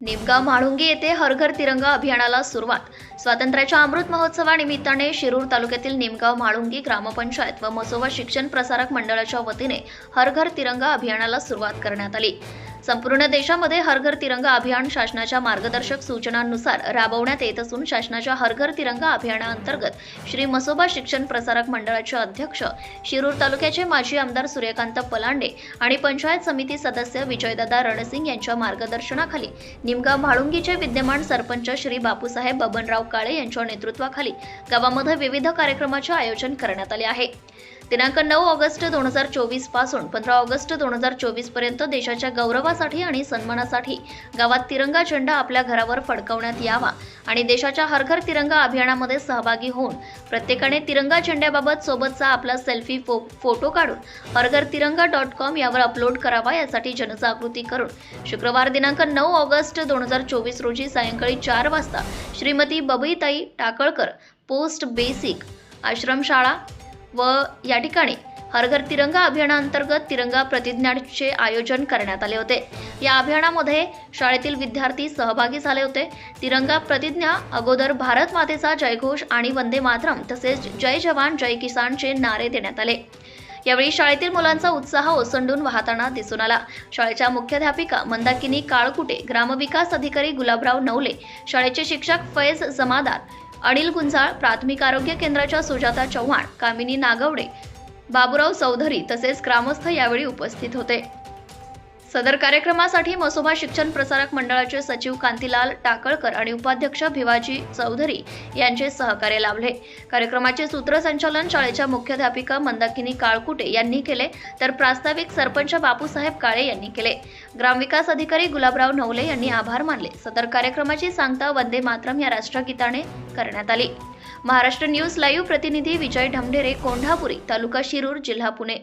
निमगाव म्हाळुंगी येथे हरघर तिरंगा अभियानाला सुरुवात. स्वातंत्र्याच्या अमृत महोत्सवानिमित्ताने शिरूर तालुक्यातील निमगाव म्हाळुंगी ग्रामपंचायत व मसोबा शिक्षण प्रसारक मंडळाच्या वतीने हरघर तिरंगा अभियानाला सुरुवात करण्यात आली. संपूर्ण देशामध्ये हर घर तिरंगा अभियान शासनाच्या मार्गदर्शक सूचनांनुसार राबवण्यात येत असून शासनाच्या हर घर तिरंगा अभियानाअंतर्गत श्री मसोबा शिक्षण प्रसारक मंडळाचे अध्यक्ष शिरूर तालुक्याचे माजी आमदार सूर्यकांत पलांडे आणि पंचायत समिती सदस्य विजयदादा रणसिंग यांच्या मार्गदर्शनाखाली निमगाव म्हाळुंगीचे विद्यमान सरपंच श्री बापूसाहेब बबनराव काळे यांच्या नेतृत्वाखाली गावामध्ये विविध कार्यक्रमाचे आयोजन करण्यात आले आहे. दिनांक नऊ ऑगस्ट दोन हजार चोवीसपासून पंधरा ऑगस्ट दोन हजार चोवीसपर्यंत देशाच्या गौरवासाठी आणि सन्मानासाठी गावात तिरंगा झेंडा आपल्या घरावर फडकवण्यात यावा आणि देशाच्या हर घर तिरंगा अभियानामध्ये सहभागी होऊन प्रत्येकाने तिरंगा झेंड्याबाबत सोबतचा आपला सेल्फी फो फोटो काढून हरघर तिरंगा डॉट कॉम यावर अपलोड करावा यासाठी जनजागृती करून शुक्रवार दिनांक नऊ ऑगस्ट दोन हजार चोवीस रोजी सायंकाळी चार वाजता श्रीमती बबईताई टाकळकर पोस्ट बेसिक आश्रमशाळा व या ठिकाणी हर घर तिरंगा अभियानाअंतर्गत तिरंगा प्रतिज्ञाचे आयोजन करण्यात आले होते. या अभियानामध्ये शाळेतील विद्यार्थी सहभागी झाले होते. तिरंगा प्रतिज्ञा अगोदर भारत मातेचा जयघोष आणि वंदे मातरम तसेच जय जवान जय किसानचे नारे देण्यात आले. यावेळी शाळेतील मुलांचा उत्साह ओसंडून वाहताना दिसून आला. शाळेच्या मुख्याध्यापिका मंदाकिनी काळकुटे ग्रामविकास अधिकारी गुलाबराव नवले शाळेचे शिक्षक फैज जमादार अनिल गुंजाळ प्राथमिक आरोग्य केंद्राच्या सुजाता चव्हाण कामिनी नागवडे बाबुराव चौधरी तसेच ग्रामस्थ यावेळी उपस्थित होते. सदर कार्यक्रमासाठी मसोबा शिक्षण प्रसारक मंडळाचे सचिव कांतीलाल टाकळकर आणि उपाध्यक्ष भिवाजी चौधरी यांचे सहकार्य लाभले. कार्यक्रमाचे सूत्रसंचालन शाळेच्या मुख्याध्यापिका मंदाकिनी काळकुटे यांनी केले तर प्रास्ताविक सरपंच बापूसाहेब काळे यांनी केले. ग्रामविकास अधिकारी गुलाबराव नवले यांनी आभार मानले. सदर कार्यक्रमाची सांगता वंदे मातरम या राष्ट्रगीताने करण्यात आली. महाराष्ट्र न्यूज लाईव्ह प्रतिनिधी विजय ढमढेरे कोंढापुरी तालुका शिरूर जिल्हा पुणे.